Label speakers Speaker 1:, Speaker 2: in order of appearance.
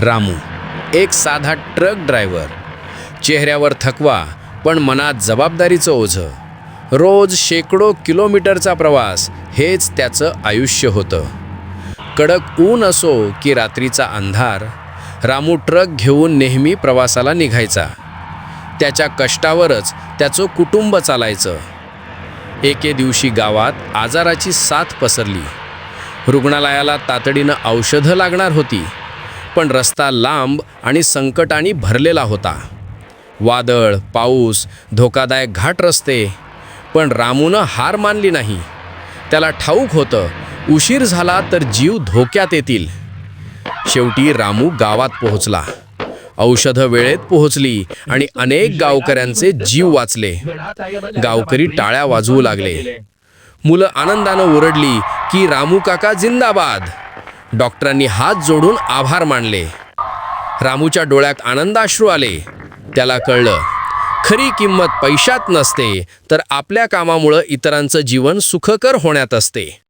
Speaker 1: रामू एक साधा truck driver. चेहऱ्यावर थकवा पण मनात जबाबदारीचं ओझं. रोज शेकडो किलोमीटरचा प्रवास हेच त्याचं आयुष्य होतं. कडक ऊन असो की रात्रीचा अंधार रामू ट्रक घेऊन नेहमी प्रवासाला निघायचा. त्याच्या कष्टावरच त्याचं कुटुंब चालायचं. एके दिवशी गावात आजाराची साथ पसरली. रुग्णालयाला तातडीनं औषधं लागणार होती. पण रस्ता लांब आणि संकटाने भरलेला होता. वादळ पाऊस धोकादायक घाट रस्ते पण रामूनं हार मानली नाही. त्याला ठाऊक होतं उशीर झाला तर जीव धोक्यात येतील. शेवटी रामू गावात पोहोचला. औषधं वेळेत पोहोचली आणि अनेक गावकऱ्यांचे जीव वाचले. गावकरी टाळ्या वाजवू लागले. मुलं आनंदानं ओरडली की रामू काका जिंदाबाद! डॉक्टरांनी हात जोडून आभार मानले. रामूच्या डोळ्यात आनंदाश्रू आले. त्याला कळलं खरी किंमत पैशात नसते तर आपल्या कामामुळं इतरांचं जीवन सुखकर होण्यात असते.